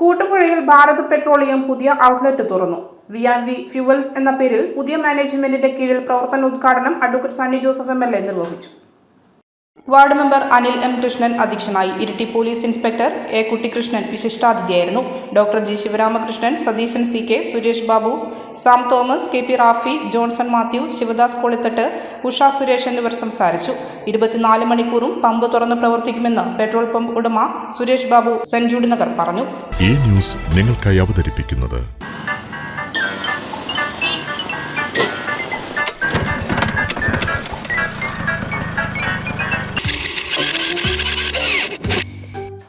കൂട്ടുപുഴയിൽ Bharat petroleum പുതിയ outlet തുറന്നു. V and V fuels എന്ന പേരിൽ പുതിയ മാനേജ്മെന്റിന്റെ കീഴിൽ പ്രവർത്തന ഉദ്ഘാടനം advocate Sunny Joseph M L A നിർവഹിച്ചു. Ward member Anil M Krishnan അധ്യക്ഷനായി Iritty police inspector A Kuttikrishnan വിശിഷ്ടാതിഥിയായിരുന്നു. Doctor G Sivaramakrishnan Satheesan C K Suresh Babu Sam Thomas K P Rafi Johnson Mathew Sivadas Kolithattu Usha Suresh എന്നിവർ സംസാരിച്ചു. ഇരുപത്തിനാല് മണിക്കൂറും pump തുറന്ന് പ്രവർത്തിക്കുമെന്ന് petrol pump ഉടമ സുരേഷ് ബാബു സെഞ്ചൂടി നഗർ പറഞ്ഞു. ഈ ന്യൂസ് നിങ്ങൾക്കായി അവതരിപ്പിക്കുന്നത്